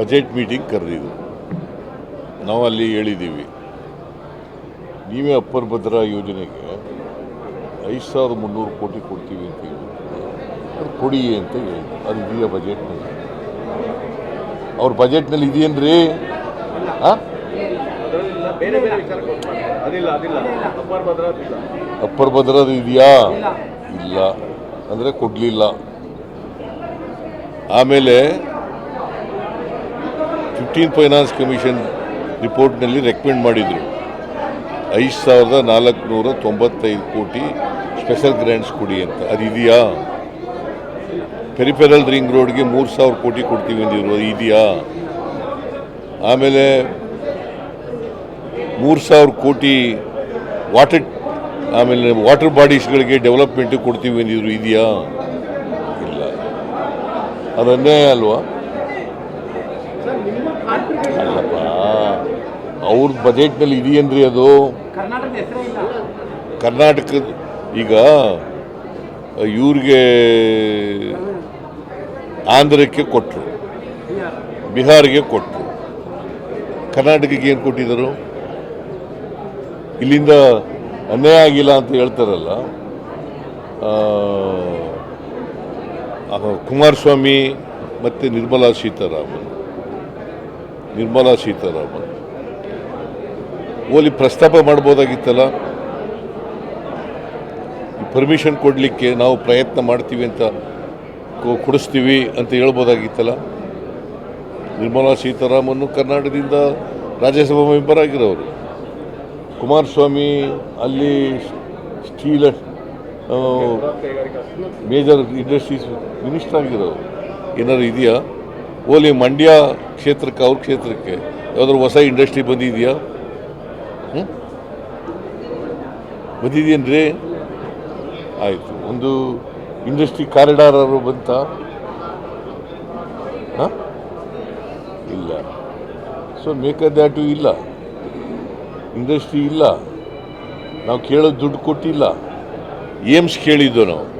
Budget meeting ಕರೆದಿದ್ರು ನಾವು ಅಲ್ಲಿ ಹೇಳಿದ್ದೀವಿ. ನೀವೇ ಅಪ್ಪರ್ ಭದ್ರಾ ಯೋಜನೆಗೆ ಐದು ಸಾವಿರದ ಮುನ್ನೂರು ಕೋಟಿ ಕೊಡ್ತೀವಿ ಅಂತ ಹೇಳಿದ್ರು. ಕೊಡಿ ಅಂತ ಹೇಳಿದ್ರು. ಅದು ಇದೆಯ ಬಜೆಟ್ನಲ್ಲಿ. ಅವ್ರ ಬಜೆಟ್ನಲ್ಲಿ ಭದ್ರಾದ ಇಲ್ಲ ಅಪ್ಪರ್ ಭದ್ರದ ಇದೆಯಾ? ಇಲ್ಲ. ಅಂದರೆ ಕೊಡಲಿಲ್ಲ. ಆಮೇಲೆ ಫಿಫ್ಟೀನ್ ಫೈನಾನ್ಸ್ ಕಮಿಷನ್ ರಿಪೋರ್ಟ್ನಲ್ಲಿ ರೆಕಮೆಂಡ್ ಮಾಡಿದರು. ಐದು ಸಾವಿರದ ನಾಲ್ಕುನೂರ ತೊಂಬತ್ತೈದು ಕೋಟಿ ಸ್ಪೆಷಲ್ ಗ್ರ್ಯಾಂಟ್ಸ್ ಕೊಡಿ ಅಂತ. ಅದು ಇದೆಯಾ? ಪೆರಿಫೆರಲ್ ರಿಂಗ್ ರೋಡ್ಗೆ ಮೂರು ಸಾವಿರ ಕೋಟಿ ಕೊಡ್ತೀವಿ ಅಂದಿದ್ರು. ಅದು ಇದೆಯಾ? ಆಮೇಲೆ ಮೂರು ಸಾವಿರ ಕೋಟಿ ವಾಟರ್, ಆಮೇಲೆ ವಾಟರ್ ಬಾಡೀಸ್ಗಳಿಗೆ ಡೆವಲಪ್ಮೆಂಟ್ ಕೊಡ್ತೀವಿ ಅಂದಿದ್ರು. ಇದೆಯಾ? ಇಲ್ಲ. ಅದನ್ನೇ ಅಲ್ವಾ? ಅಲ್ಲಪ್ಪ ಅವ್ರ ಬಜೆಟ್ನಲ್ಲಿ ಇದೆಯೇನ್ರಿ ಅದು? ಕರ್ನಾಟಕದ ಈಗ ಇವ್ರಿಗೆ ಆಂಧ್ರಕ್ಕೆ ಕೊಟ್ಟರು ಬಿಹಾರಿಗೆ ಕೊಟ್ಟರು ಕರ್ನಾಟಕಕ್ಕೆ ಏನು ಕೊಟ್ಟಿದ್ದರು? ಇಲ್ಲಿಂದ ಅನ್ಯಾಯ ಆಗಿಲ್ಲ ಅಂತ ಹೇಳ್ತಾರಲ್ಲ ಕುಮಾರಸ್ವಾಮಿ ಮತ್ತು ನಿರ್ಮಲಾ ಸೀತಾರಾಮನ್. ನಿರ್ಮಲಾ ಸೀತಾರಾಮನ್. ಓಲಿ ಪ್ರಸ್ತಾಪ ಮಾಡ್ಬೋದಾಗಿತ್ತಲ್ಲ? ಪರ್ಮಿಷನ್ ಕೊಡಲಿಕ್ಕೆ ನಾವು ಪ್ರಯತ್ನ ಮಾಡ್ತೀವಿ ಅಂತ ಕೊಡಿಸ್ತೀವಿ ಅಂತ ಹೇಳ್ಬೋದಾಗಿತ್ತಲ್ಲ? ನಿರ್ಮಲಾ ಸೀತಾರಾಮನ್ನು ಕರ್ನಾಟಕದಿಂದ ರಾಜ್ಯಸಭಾ ಮೆಂಬರ್ ಆಗಿರೋರು. ಕುಮಾರಸ್ವಾಮಿ ಅಲ್ಲಿ ಸ್ಟೀಲ್ ಮೇಜರ್ ಇಂಡಸ್ಟ್ರೀಸ್ ಮಿನಿಸ್ಟರ್ ಆಗಿರೋರು. ಏನಾದ್ರು ಇದೆಯಾ? ಓಲಿ ಮಂಡ್ಯ ಕ್ಷೇತ್ರಕ್ಕೆ, ಅವ್ರ ಕ್ಷೇತ್ರಕ್ಕೆ ಯಾವುದಾದ್ರು ಹೊಸ ಇಂಡಸ್ಟ್ರಿ ಬಂದಿದೆಯಾ? ಹ್ಞೂ ಬಂದಿದೆಯೇನ್ರಿ? ಆಯಿತು, ಒಂದು ಇಂಡಸ್ಟ್ರಿ ಕಾರಿಡಾರ್ ಅವರು ಬಂತ? ಹಾಂ? ಇಲ್ಲ. ಸೊ ಮೇಕ್ ದ್ಯಾಟು ಇಲ್ಲ. ಇಂಡಸ್ಟ್ರಿ ಇಲ್ಲ. ನಾವು ಕೇಳೋದು ದುಡ್ಡು ಕೊಟ್ಟಿಲ್ಲ. ಏಮ್ಸ್ ಕೇಳಿದ್ದು ನಾವು.